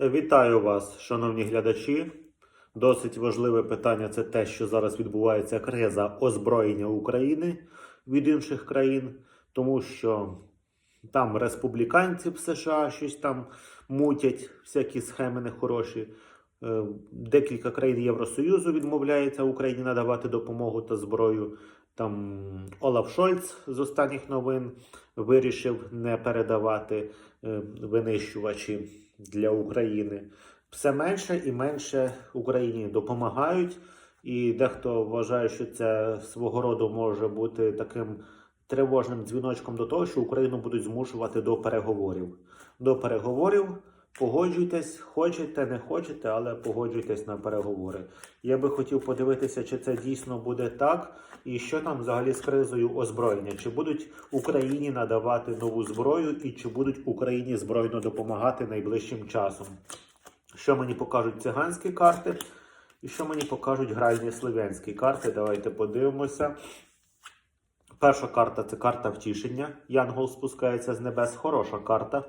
Вітаю вас, шановні глядачі. Досить важливе питання це те, що зараз відбувається криза озброєння України від інших країн, тому що там республіканці в США щось там мутять, всякі схеми нехороші. Е, Декілька країн Євросоюзу відмовляється Україні надавати допомогу та зброю. Там Олаф Шольц з останніх новин вирішив не передавати е, винищувачі для України. Все менше і менше Україні допомагають, і дехто вважає, що це свого роду може бути таким тривожним дзвіночком до того, що Україну будуть змушувати до переговорів. До переговорів погоджуйтесь, хочете, не хочете, але погоджуйтесь на переговори. Я би хотів подивитися, чи це дійсно буде так, і що там взагалі з кризою озброєння. Чи будуть Україні надавати нову зброю, і чи будуть Україні збройно допомагати найближчим часом? Що мені покажуть циганські карти, і що мені покажуть гральні слов'янські карти. Давайте подивимося. Перша карта це карта втішення. Янгол спускається з небес. Хороша карта.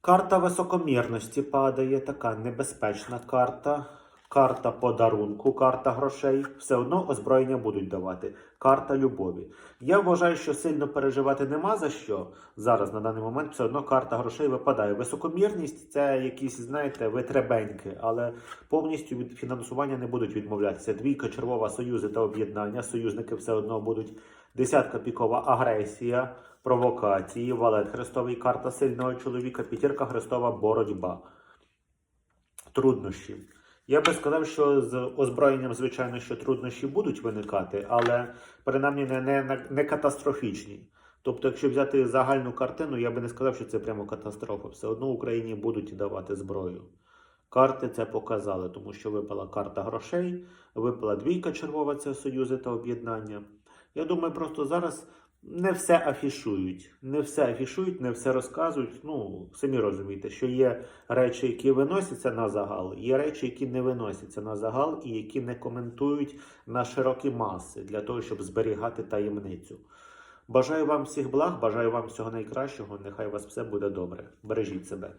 Карта високомірності падає, така небезпечна карта. Карта подарунку, карта грошей. Все одно озброєння будуть давати. Карта любові. Я вважаю, що сильно переживати нема за що. Зараз на даний момент все одно карта грошей випадає. Високомірність це якісь, знаєте, витребеньки, але повністю від фінансування не будуть відмовлятися. Двійка червова союзи та об'єднання. Союзники все одно будуть. Десятка пікова агресія, провокації, валет хрестовий, карта сильного чоловіка, п'ятірка хрестова боротьба. Труднощі. Я би сказав, що з озброєнням, звичайно, що труднощі будуть виникати, але принаймні не, не, не катастрофічні. Тобто, якщо взяти загальну картину, я би не сказав, що це прямо катастрофа. Все одно Україні будуть давати зброю. Карти це показали, тому що випала карта грошей, випала двійка червова, це союзи та об'єднання. Я думаю, просто зараз не все афішують. Не все афішують, не все розказують. Ну, самі розумієте, що є речі, які виносяться на загал, є речі, які не виносяться на загал і які не коментують на широкі маси для того, щоб зберігати таємницю. Бажаю вам всіх благ, бажаю вам всього найкращого. Нехай у вас все буде добре. Бережіть себе.